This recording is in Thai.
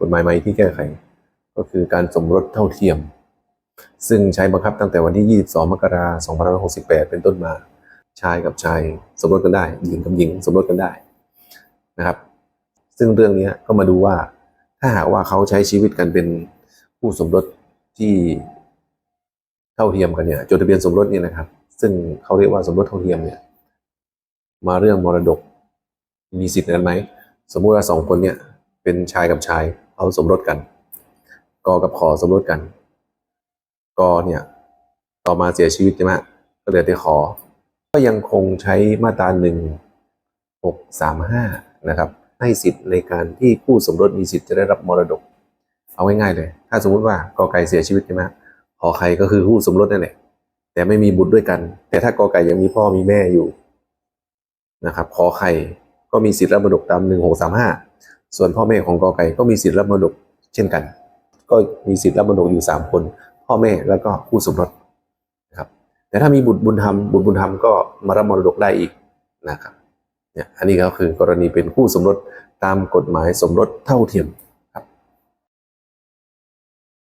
กฎหมายใหม่ที่แก้ไข ก็คือการสมรสเท่าเทียม ซึ่งใช้บังคับตั้งแต่วันที่ 22 มกราคม 2568 เป็นต้นมา ชายกับชายสมรสกันได้ หญิงกับหญิงสมรสกันได้นะครับ ซึ่งเรื่องนี้ก็มาดูว่าถ้าหากว่าเขาใช้ชีวิตกันเป็นคู่สมรสที่เท่าเทียมกันเนี่ยจดทะเบียนสมรสเนี่ยนะครับ ซึ่งเขาเรียกว่าสมรสเท่าเทียมเนี่ยมาเรื่องมรดกมีสิทธิ์นั้นไหมสมมุติว่าสองคนเนี่ยเป็นชายกับชาย เขาสมรสกัน กอกับขอสมรสกัน กอเนี่ย ต่อมาเสียชีวิตใช่ไหมก็เหลือแต่ขอ ก็ยังคงใช้มาตราหนึ่งหกสามห้านะครับ ให้สิทธิ์ในการที่คู่สมรสมีสิทธิ์จะได้รับมรดก เอาง่ายๆเลย ถ้าสมมุติว่ากอไก่เสียชีวิตใช่ไหมขอไข่ก็คือคู่สมรสนั่นแหละแต่ไม่มีบุตรด้วยกัน แต่ถ้ากอไก่ยังมีพ่อมีแม่อยู่นะครับ ขอไข่ก็มีสิทธิ์รับมรดกตามหนึ่งหกสามห้า ส่วนพ่อแม่ของกอไก่ก็มีสิทธิ์รับมรดกเช่นกัน ก็มีสิทธิ์รับมรดกอยู่สามคน พ่อแม่แล้วก็คู่สมรสนะครับแต่ถ้ามีบุตรบุญธรรมบุตรบุญธรรมก็มารับมรดกได้อีกนะครับเนี่ยอันนี้ก็คือกรณีเป็นคู่สมรสตามกฎหมายสมรสเท่าเทียม